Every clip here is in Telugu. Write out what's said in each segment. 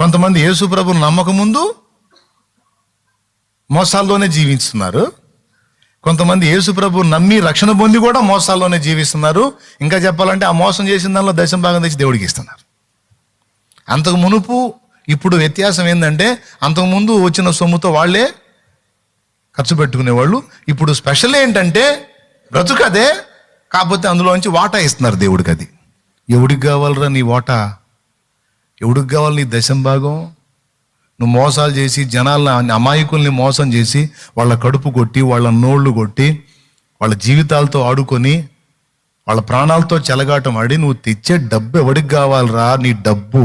కొంతమంది యేసు ప్రభువుని నమ్మక ముందు మోసాల్లోనే జీవిస్తున్నారు. కొంతమంది యేసు ప్రభు నమ్మి రక్షణ పొంది కూడా మోసాల్లోనే జీవిస్తున్నారు. ఇంకా చెప్పాలంటే ఆ మోసం చేసిన దానిలో దశం భాగం తెచ్చి దేవుడికి ఇస్తున్నారు. అంతకు మునుపు ఇప్పుడు వ్యత్యాసం ఏంటంటే అంతకు ముందు వచ్చిన సొమ్ముతో వాళ్ళే ఖర్చు పెట్టుకునేవాళ్ళు. ఇప్పుడు స్పెషల్ ఏంటంటే బ్రతుకదే కాకపోతే అందులోంచి వాటా ఇస్తున్నారు దేవుడికి అది. ఎవడికి కావాలరా నీ వాటా? ఎవడికి కావాలి నీ దశం భాగం? నువ్వు మోసాలు చేసి జనాలను అమాయకుల్ని మోసం చేసి వాళ్ళ కడుపు కొట్టి వాళ్ళ నోళ్ళు కొట్టి వాళ్ళ జీవితాలతో ఆడుకొని వాళ్ళ ప్రాణాలతో చెలగాటం ఆడి నువ్వు తెచ్చే డబ్బు ఎవడికి కావాలరా? నీ డబ్బు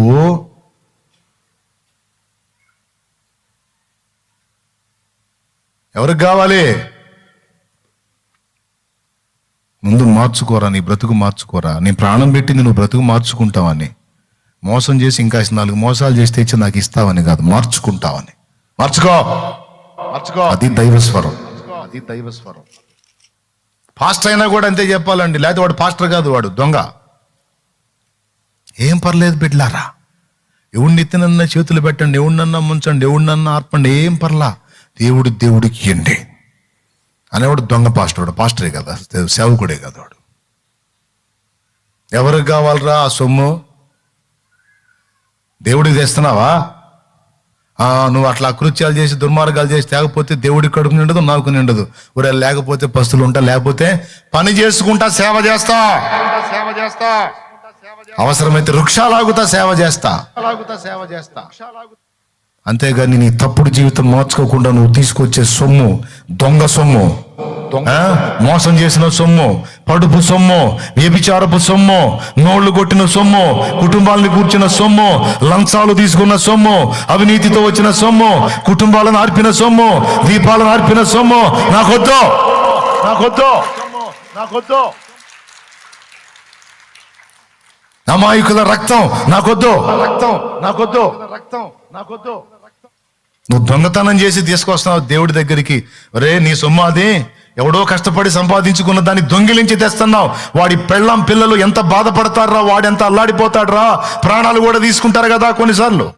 ఎవరికి కావాలి? ముందు మార్చుకోరా నీ బ్రతుకు మార్చుకోరా. నీ ప్రాణం పెట్టింది నువ్వు బ్రతుకు మార్చుకుంటావని మోసం చేసి ఇంకా నాలుగు మోసాలు చేసి తెచ్చి నాకు ఇస్తావని కాదు మార్చుకుంటావని. మార్చుకో! మార్చుకో! అది దైవస్వరం అది దైవస్వరం పాస్టర్ అయినా కూడా అంతే చెప్పాలండి. లేకపోతే వాడు పాస్టర్ కాదు వాడు దొంగ. ఏం పర్లేదు బిడ్లారా. ఎవడిని ఎత్తినన్నా చేతులు పెట్టండి ఎవడినన్నా ముంచండి ఎవడినన్నా ఆర్పండి ఏం పర్లా. దేవుడు దేవుడికి ఇయ్యండి అనేవాడు దొంగ పాస్టర్ వాడు పాస్టరే కదా సేవకుడే కదా వాడు. ఎవరికి కావాలరా ఆ సొమ్ము? దేవుడికి తెస్తున్నావా? ఆ, నువ్వు అట్లా అకృత్యాలు చేసి దుర్మార్గాలు చేసి తేకపోతే దేవుడికి కడుపు నిండదు నాకు నిండదు. ఊరే లేకపోతే పస్తులు ఉంటా లేకపోతే పని చేసుకుంటా సేవ చేస్తా. సేవ చేస్తా అవసరమైతే వృక్షాలాగుతా సేవ చేస్తా సేవ చేస్తా. అంతేగాని నీ తప్పుడు జీవితం మార్చుకోకుండా నువ్వు తీసుకొచ్చే సొమ్ము దొంగ సొమ్ము. మోసం చేసిన సొమ్ము పడుపు సొమ్ము వ్యభిచారపు సొమ్ము నోళ్ళు కొట్టిన సొమ్ము కుటుంబాలను కూర్చున్న సొమ్ము లంచాలు తీసుకున్న సొమ్ము అవినీతితో వచ్చిన సొమ్ము కుటుంబాలను ఆర్పిన సొమ్ము దీపాలను ఆర్పిన సొమ్ము. నాకొద్దు. నాకొద్దు. నాకొద్దు. అమాయకుల రక్తం. నాకొద్దు. రక్తం. నాకొద్దు. రక్తం. నాకొద్దు. నువ్వు దొంగతనం చేసి తీసుకొస్తున్నావు దేవుడి దగ్గరికి. ఒరే నీ సొమ్ము అది. ఎవడో కష్టపడి సంపాదించుకున్న దాన్ని దొంగిలించి తెస్తున్నావు. వాడి పెళ్ళం పిల్లలు ఎంత బాధపడతారా వాడు ఎంత ప్రాణాలు కూడా తీసుకుంటారు కదా కొన్నిసార్లు.